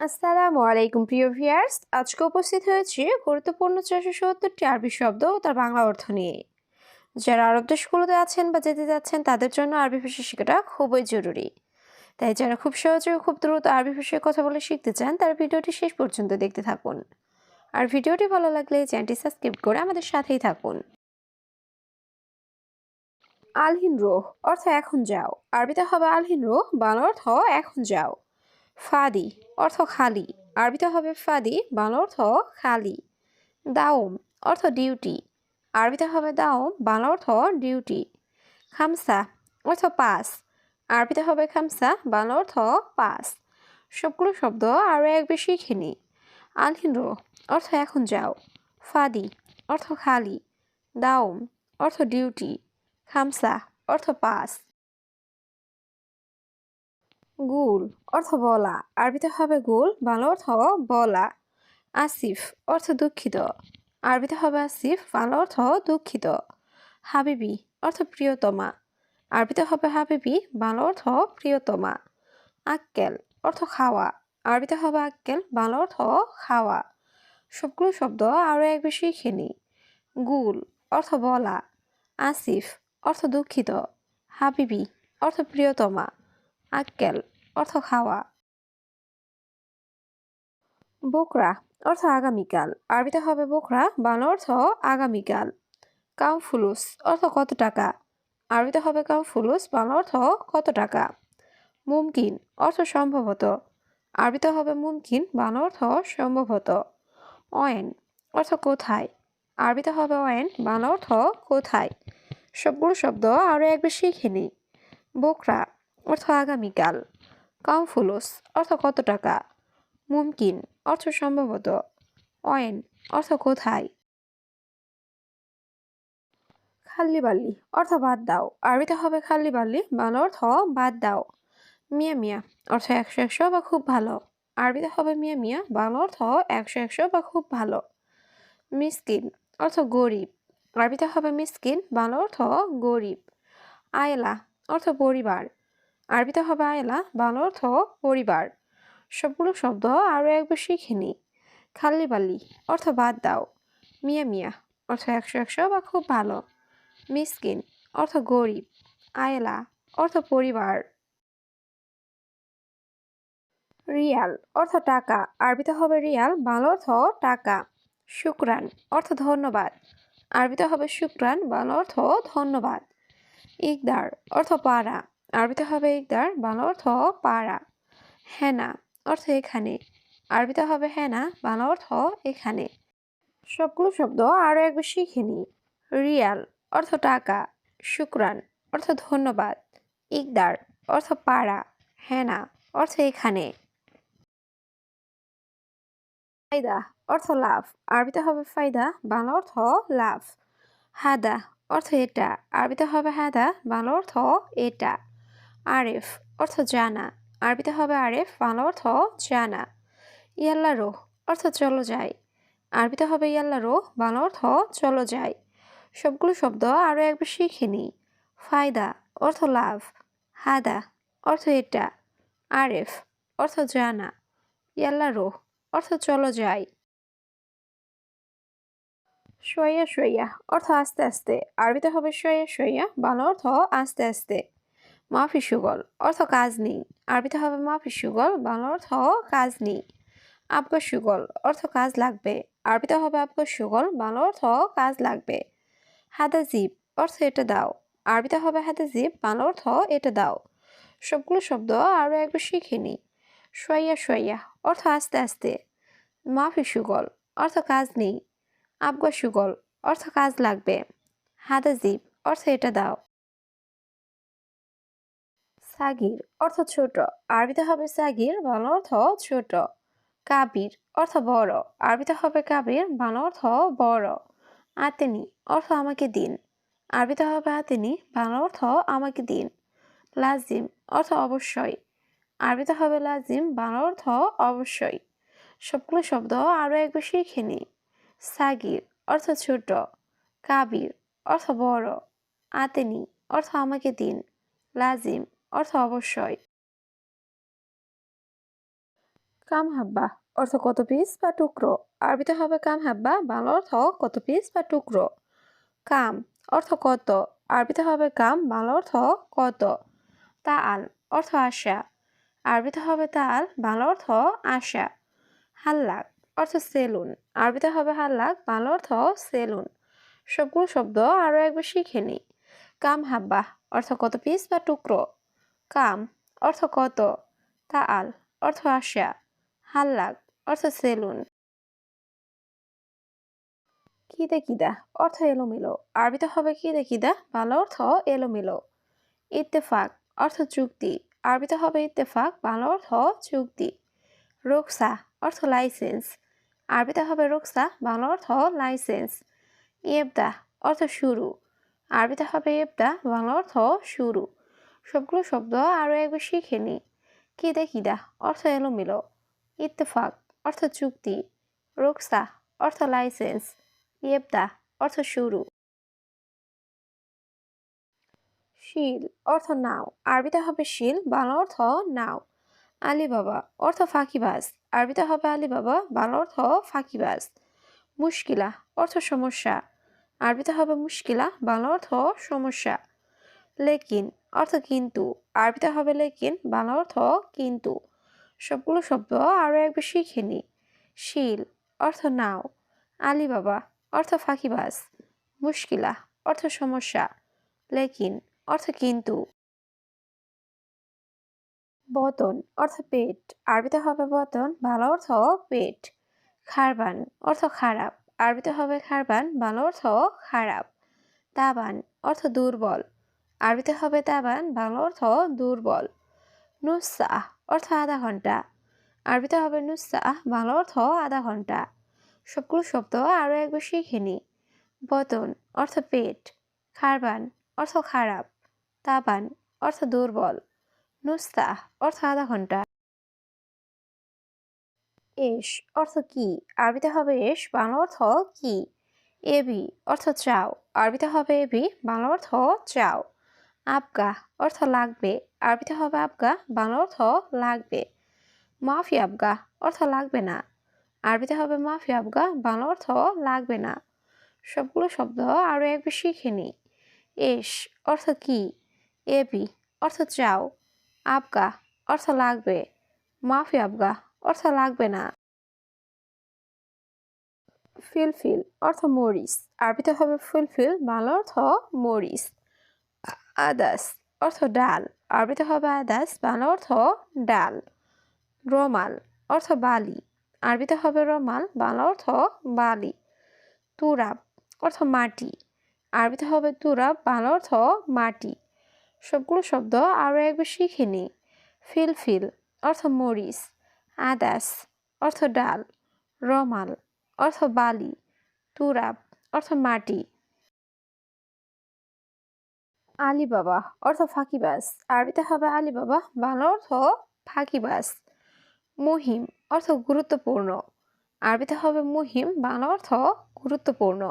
আসসালামু আলাইকুম, প্রিয় ভিয়ার্স আজকে উপস্থিত হয়েছি গুরুত্বপূর্ণ চারশো সত্তরটি আরবি শব্দ ও তার বাংলা অর্থ নিয়ে। যারা আরব দেশগুলোতে আছেন বা যেতে যাচ্ছেন, তাদের জন্য আরবি ভাষা শেখাটা খুবই জরুরি। তাই যারা খুব সহজে খুব দ্রুত আরবি ভাষায় কথা বলে শিখতে চান, তার ভিডিওটি শেষ পর্যন্ত দেখতে থাকুন। আর ভিডিওটি ভালো লাগলে চ্যানেলটি সাবস্ক্রাইব করে আমাদের সাথেই থাকুন। আলহিন রোহ, অর্থ এখন যাও। আরবিতে হবে আলহিন রোহ, বাংলা অর্থ এখন যাও। ফাদি, অর্থ খালি। আরবিতে হবে ফাদি, বাংলা অর্থ খালি। দাওম, অর্থ ডিউটি। আরবিতে হবে দাওম, বাংলা অর্থ ডিউটি। খামসা, অর্থ পাস। আরবিতে হবে খামসা, বাংলা অর্থ পাস। সবগুলো শব্দ আরও এক বেশি শিখিনি আলহিন রো, অর্থ এখন যাও। ফাদি, অর্থ খালি। দাওম, অর্থ ডিউটি। খামসা, অর্থ পাস। গুল, অর্থ বলা। আরবিতে হবে গুল, বাংলা অর্থ বলা। আসিফ, অর্থ দুঃখিত। আরবিতে হবে আসিফ, বাংলা অর্থ দুঃখিত। হাবিবি, অর্থ প্রিয়তমা। আরবিতে হবে হাবিবি, বাংলা অর্থ প্রিয়তমা। আক্কেল, অর্থ খাওয়া। আরবিতে হবে আক্কেল, বাংলা অর্থ খাওয়া। সবগুলো শব্দ আরও এক বেশি খেনি গুল, অর্থ বলা। আসিফ, অর্থ দুঃখিত। হাবিবি, অর্থ প্রিয়তমা। আক্কেল, অর্থ খাওয়া বোকরা, অর্থ আগামীকাল। আরবিতে হবে বোকরা, বাংলা অর্থ আগামীকাল। কামফুলুস, অর্থ কত টাকা? আরবিতে হবে কামফুলুস, বাংলা অর্থ কত টাকা? মুমকিন, অর্থ সম্ভবত। আরবিতে হবে মুমকিন, বাংলা অর্থ সম্ভবত। অয়েন, অর্থ কোথায়? আরবিতে হবে অয়েন, বাংলা অর্থ কোথায়? সবগুলো শব্দ আরও এক বেশি শিখে বোকরা অর্থ আগামীকাল কামফুলুস অর্থ কত টাকা? মুমকিন, অর্থ সম্ভবত। অয়েন, অর্থ কোথায়? খাল্লি বাল্লি অর্থ বাদ দাও। আরবিতে হবে খাল্লি বাল্লি বাংলা অর্থ বাদ দাও। মিয়া মিয়া, অর্থ একশো একশো বা খুব ভালো। আরবিতে হবে মিয়া মিয়া, বাংলা অর্থ একশো একশো বা খুব ভালো। মিসকিন, অর্থ গরিব। আরবিতে হবে মিসকিন, বাংলা অর্থ গরিব। আয়লা, অর্থ পরিবার। আরবিতে হবে আয়লা বাংলা অর্থ পরিবার। সবগুলো শব্দ আরও একবার শিখে নিই। খাল্লি বাল্লি অর্থ বাদ দাও। মিয়া মিয়া, অর্থ একশো একশো বা খুব ভালো। মিসকিন, অর্থ গরিব। আয়লা, অর্থ পরিবার। রিয়াল, অর্থ টাকা। আরবিতে হবে রিয়াল বাংলা অর্থ টাকা। শুক্রান, অর্থ ধন্যবাদ। আরবিতে হবে শুক্রান বাংলা অর্থ ধন্যবাদ। ইকদার, অর্থ পাড়া আরবিতে হবে ইকদার, বাংলা অর্থ পাড়া। হেনা অর্থ এখানে। আরবিতে হবে হেনা, বাংলা অর্থ এখানে। সবগুলো শব্দ আরও একবার শিখে নিই। রিয়াল অর্থ টাকা, শুক্রান অর্থ ধন্যবাদ, ইকদার অর্থ পাড়া, হেনা অর্থ এখানে। ফায়দা অর্থ লাভ, আরবিতে হবে ফায়দা বাংলা অর্থ লাভ। হাদা অর্থ এটা, আরবিতে হবে হাদা, বাংলা অর্থ এটা। আরেফ অর্থ জানা। আরবিতে হবে আরেফ, বাংলা অর্থ জানা। ইয়াল্লা রোহ অর্থ চলো যাই। আরবিতে হবে ইয়াল্লা রোহ, বাংলা অর্থ চলো যাই। সবগুলো শব্দ আরও একবার শিখে নিই ফায়দা অর্থ লাভ। হাদা অর্থ এটা। আরেফ অর্থ জানা। ইয়াল্লা রোহ অর্থ চলো যাই। সইয়া সইয়া অর্থ আস্তে আস্তে। আরবিতে হবে সইয়া সইয়া বাংলা অর্থ আস্তে আস্তে। মাফি সুগল। অর্থ কাজ নেই। আরবিতে হবে মাফি সুগল, বাংলা অর্থ কাজ নেই। আবগা সুগল, অর্থ কাজ লাগবে। আরবিতে হবে আবগা সুগল, বাংলা অর্থ কাজ লাগবে। হাদা জিপ অর্থ এটা দাও। আরবিতে হবে হাদা জিপ বাংলা অর্থ এটা দাও। সবগুলো শব্দ আরও একবার শিখে নিই সোয়াইয়া সোয়াইয়া, অর্থ আস্তে আস্তে। মাফি সুগল, অর্থ কাজ নেই। আবগা সুগল, অর্থ কাজ লাগবে। হাদা জিপ অর্থ এটা দাও। সাগির অর্থ ছোট। আরবিতে হবে সাগির, বাংলা অর্থ ছোট। কাবির অর্থ বড়। আরবিতে হবে কাবির, বাংলা অর্থ বড়। আতেনি অর্থ আমাকে দিন। আরবিতে হবে আতেনি, বাংলা অর্থ আমাকে দিন। লাজিম অর্থ অবশ্যই। আরবিতে হবে লাজিম, বাংলা অর্থ অবশ্যই। সবগুলো শব্দ আরও একবার শিখে নিই। সাগির অর্থ ছোট। কাবির অর্থ বড়। আতেনি অর্থ আমাকে দিন। লাজিম অর্থ অবশ্যই। কাম হাব্বা, অর্থ কত পিস বা টুকরো? আরবিতে হবে কাম হাব্বা, বাংলা অর্থ কত পিস বা টুকরো? কাম, অর্থ কত? আরবিতে হবে কাম, বাংলা অর্থ কত? তাল, অর্থ আশা। আরবিতে হবে তাল, বাংলা অর্থ আশা। হাল্লাক, অর্থ সেলুন। আরবিতে হবে হাল্লাক, বাংলা অর্থ সেলুন। সবগুলো শব্দ আরও একবার শিখে নিই। কাম হাব্বা, অর্থ কত পিস বা টুকরো? কাম, অর্থ কত? তাল, অর্থ আশা হাল্লাক, অর্থ সেলুন। কিদে কিদা অর্থ এলোমেলো। আরবিতে হবে কিদে কিদা বাংলা অর্থ এলোমেলো। ইত্তেফাক, অর্থ চুক্তি। আরবিতে হবে ইত্তেফাক বাংলা অর্থ চুক্তি। রোকসা, অর্থ লাইসেন্স। আরবিতে হবে রোকসা বাংলা অর্থ লাইসেন্স। ইয়েবদা, অর্থ শুরু। আরবিতে হবে ইয়েবদা বাংলা অর্থ শুরু। সবগুলো শব্দ আরও একবার শিখে নিই কিদে কিদা অর্থ এলোমেলো। ইত্তেফাক, অর্থ চুক্তি। রোকসা, অর্থ লাইসেন্স। ইয়েবদা, অর্থ শুরু। শিল, অর্থ নাও। আরবিতে হবে শিল, বাংলা অর্থ নাও। আলিবাবা, অর্থ ফাঁকিবাজ। আরবিতে হবে আলিবাবা, বাংলা অর্থ ফাঁকিবাজ। মুশকিলা, অর্থ সমস্যা। আরবিতে হবে মুশকিলা, বাংলা অর্থ সমস্যা। লেকিন অর্থ কিন্তু, আরবিতে হবে লেকিন, বাংলা অর্থ কিন্তু। সবগুলো শব্দ আরও একবার শিখে নিই শিল, অর্থ নাও। আলিবাবা, অর্থ ফাঁকিবাজ। মুশকিলা, অর্থ সমস্যা। লেকিন, অর্থ কিন্তু। বতন, অর্থ পেট। আরবিতে হবে বতন ভালো অর্থ পেট। খারবান, অর্থ খারাপ। আরবিতে হবে খারবান ভালো অর্থ খারাপ। তাবান, অর্থ দুর্বল। আরবিতে হবে তাবান ভালো অর্থ দুর্বল। নুসাহ অর্থ আধা ঘণ্টা। আরবিতে হবে নুসা ভালো অর্থ আধা ঘণ্টা। সবগুলো শব্দ আরও একবার শিখে নিই বতন, অর্থ পেট। খারবান, অর্থ খারাপ। তাবান, অর্থ দুর্বল। নুস্তা অর্থ আধা ঘণ্টা। এস, অর্থ কি? আরবিতে হবে এস, বাংলা অর্থ কি? এবি অর্থ চাও। আরবিতে হবে এবি বাংলা অর্থ চাও। আবগা অর্থ লাগবে। আরবিতে হবে আবগা, বাংলা অর্থ লাগবে। মাফি আবগা অর্থ লাগবে না। আরবিতে হবে মাফি আবগা, বাংলা অর্থ লাগবে না। সবগুলো শব্দ আরও একবার শিখে নিই। এস অর্থ কি? এবি অর্থ চাও। আবগা অর্থ লাগবে। মাফি আবগা অর্থ লাগবে না। ফিলফিল অর্থ মরিচ আরবিতে হবে ফিলফিল, বাংলা অর্থ মরিচ আদাস, অর্থ ডাল। আরবিতে হবে আদাস, বাংলা অর্থ ডাল। রমাল, অর্থ বালি। আরবিতে হবে রমাল, বাংলা অর্থ বালি। তুরাব, অর্থ মাটি। আরবিতে হবে তুরাব, বাংলা অর্থ মাটি। সবগুলো শব্দ আরও একবার শিখে নিই ফিলফিল, অর্থ মরিচ। আদাস, অর্থ ডাল। রমাল, অর্থ বালি। তুরাব, অর্থ মাটি। আলিবাবা, অর্থ ফাঁকিবাস আরবিতে হবে আলিবাবা বাংলা অর্থ ফাঁকিবাস মুহিম, অর্থ গুরুত্বপূর্ণ। আরবিতে হবে মুহিম বাংলা অর্থ গুরুত্বপূর্ণ।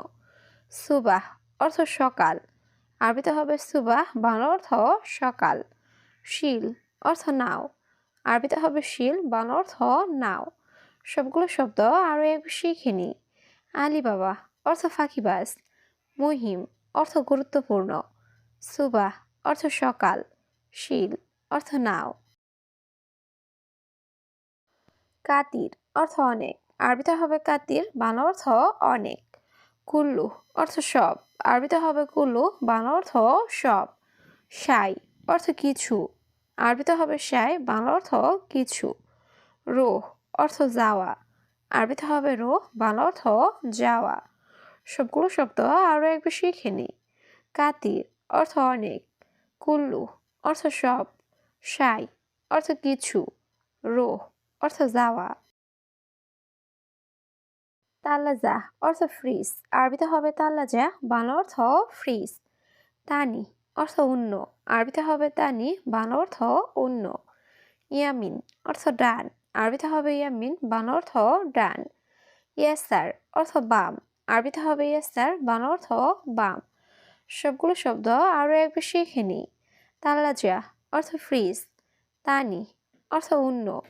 সুবাহ, অর্থ সকাল। আরবিতে হবে সুবাহ বাংলা অর্থ সকাল। শিল, অর্থ নাও। আরবিতে হবে শিল বাংলা অর্থ নাও। সবগুলো শব্দ আরও একবার শিখে নিই। আলিবাবা, অর্থ ফাঁকিবাজ। মুহিম, অর্থ গুরুত্বপূর্ণ। সুবাহ অর্থ সকাল, শিল, অর্থ নাও। কাতির, অর্থ অনেক, আরবিতে হবে কাতির, বাংলা অর্থ অনেক। কুল্লু, অর্থ সব, আরবিতে হবে কুল্লু, বাংলা অর্থ সব। সাই, অর্থ কিছু, আরবিতে হবে সাই, বাংলা অর্থ কিছু। রোহ, অর্থ যাওয়া, আরবিতে হবে রোহ, বাংলা অর্থ যাওয়া। সবগুলো শব্দ আরও একবার শিখে নিই কাতির অর্থ অনেক কুল্লু অর্থ সব সাই অর্থ কিছু রোহ অর্থ যাওয়া তাল্লাজা অর্থ ফ্রিজ আরবিতে হবে তাল্লাজা বাংলা অর্থ ফ্রিজ। তানি অর্থ অন্য আরবিতে হবে তানি, বাংলা অর্থ অন্য ইয়ামিন অর্থ ডান আরবিতে হবে ইয়ামিন, বাংলা অর্থ ডান ইয়াসার অর্থ বাম আরবিতে হবে ইয়াসার, বাংলা অর্থ বাম সবগুলো শব্দ আরও একবার শিখে নিই তাল্লাজা অর্থ ফ্রিজ। তানি, অর্থ অন্য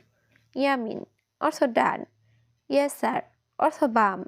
ইয়ামিন, অর্থ ডান। ইয়াসার, অর্থ বাম।